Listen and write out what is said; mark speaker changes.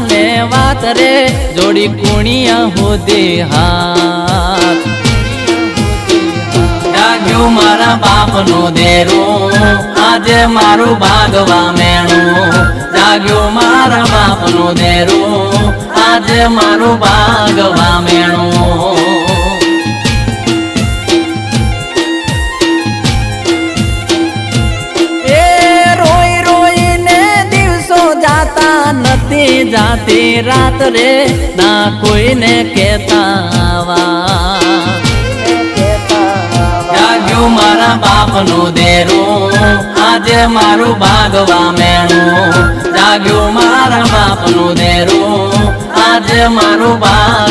Speaker 1: રાત રે, જોડી કુણિયા હોદે હાથ. જાગ્યું મારા બાપનો દેરો, આજે મારું ભાગવા મેણું. જાગ્યું મારા બાપનો દેરો, આજે મારું ભાગવા નથી જાતી રાત રે, ના કોઈને કેતાવા જાગ્યું મારા બાપનું દેરું, આજે મારું ભાગવા મેણું. જાગ્યું મારા બાપનું દેરું, આજે મારું મેણું